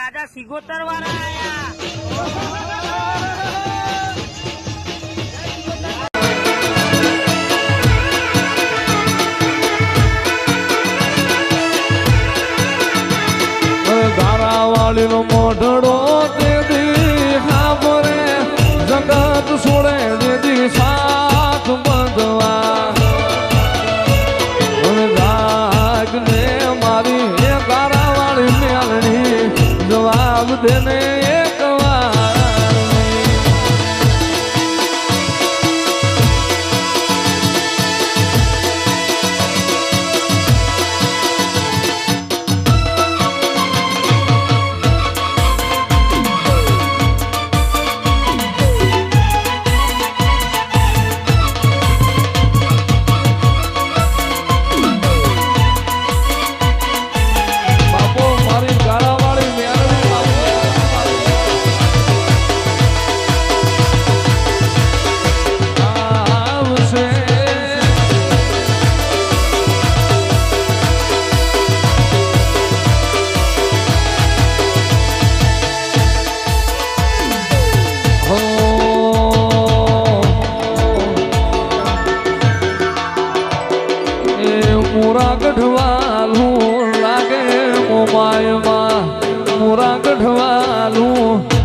રાજા સિગોતર વાળા આયા. ધારાવાળી નો મોઢડો ગઢવાયમાં મોરા ગઢવાનું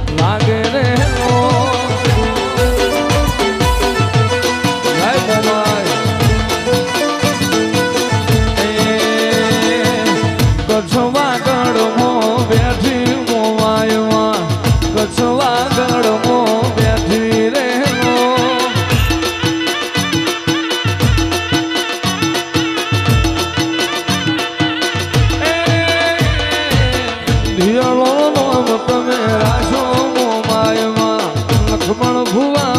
ઢીળો નોમ તમે રાશો મોમાયમાં લક્ષ્મણ ભુવા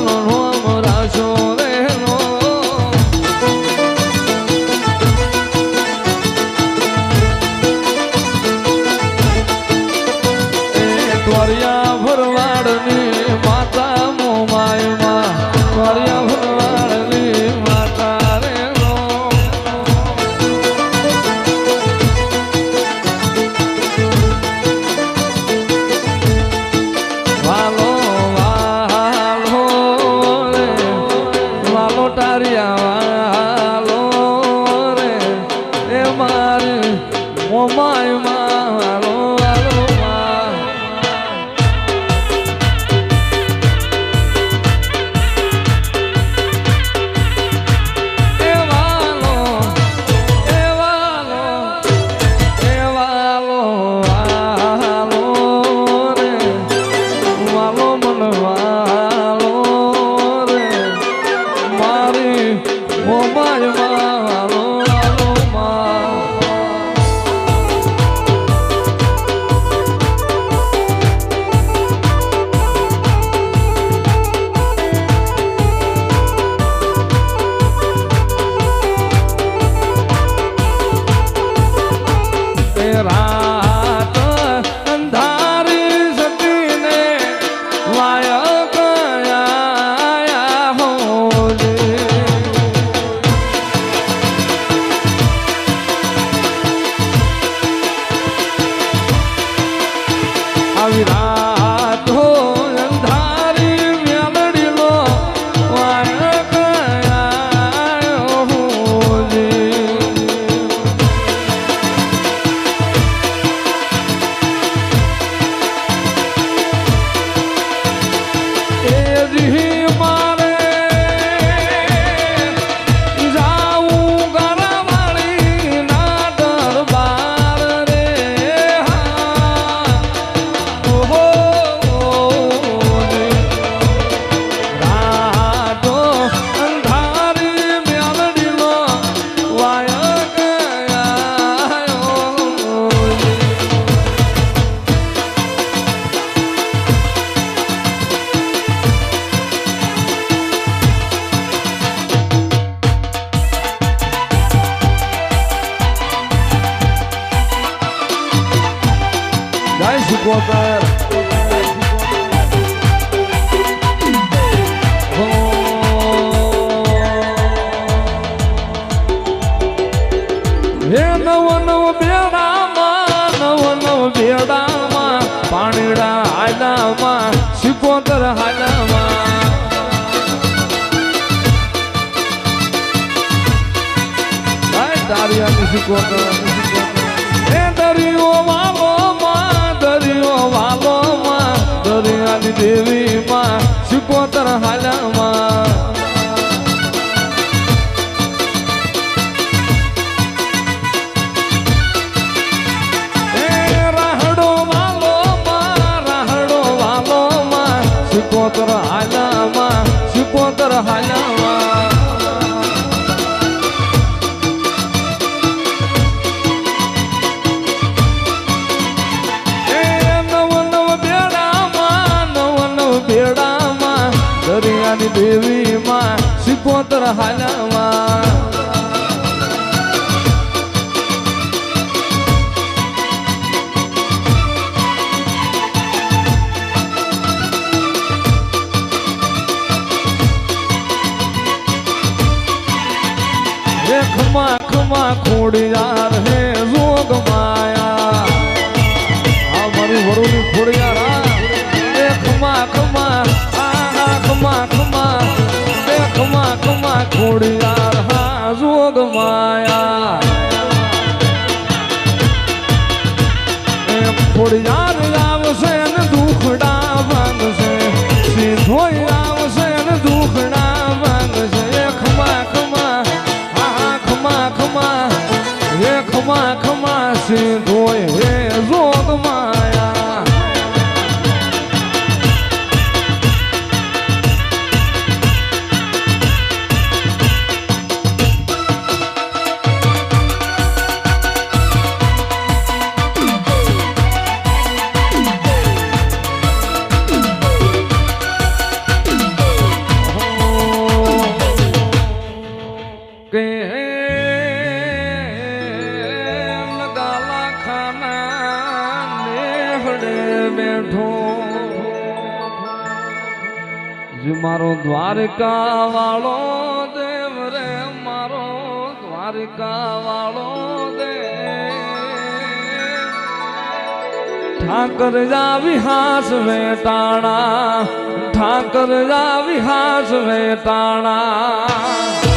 irmão, alô, virar. Vai, Sucotar! હે નવ નવ બેડામાં નવ નવ બેડામાં પાણીડા હાલામાં સિકોતર હાલામાં તારી આની સિકોતર દરિયાની દેવીમાં સિકોતર હાલમાં. ખમા ખમા ખોડિયાર હે જોગ માયા. આ મારી વરુની ખોડિયાર ખોડિયાર હા, જોગ માયા. એ ખોડિયાર આવશે ને દુખડા ભાંગશે સીધો આવશે ને દુખડા ભાંગશે એ ખમા ખમા હા ખમા ખમા એ ખમા ખમા સીધો એ જોગ માયા બેઠો. મારો દ્વારકા વાળો દેવ રે, મારો દ્વારકા વાળો દેવ. ઠાકર જા વિહાસ વેટાણા ઠાકર જા વિહાસ વેટાણા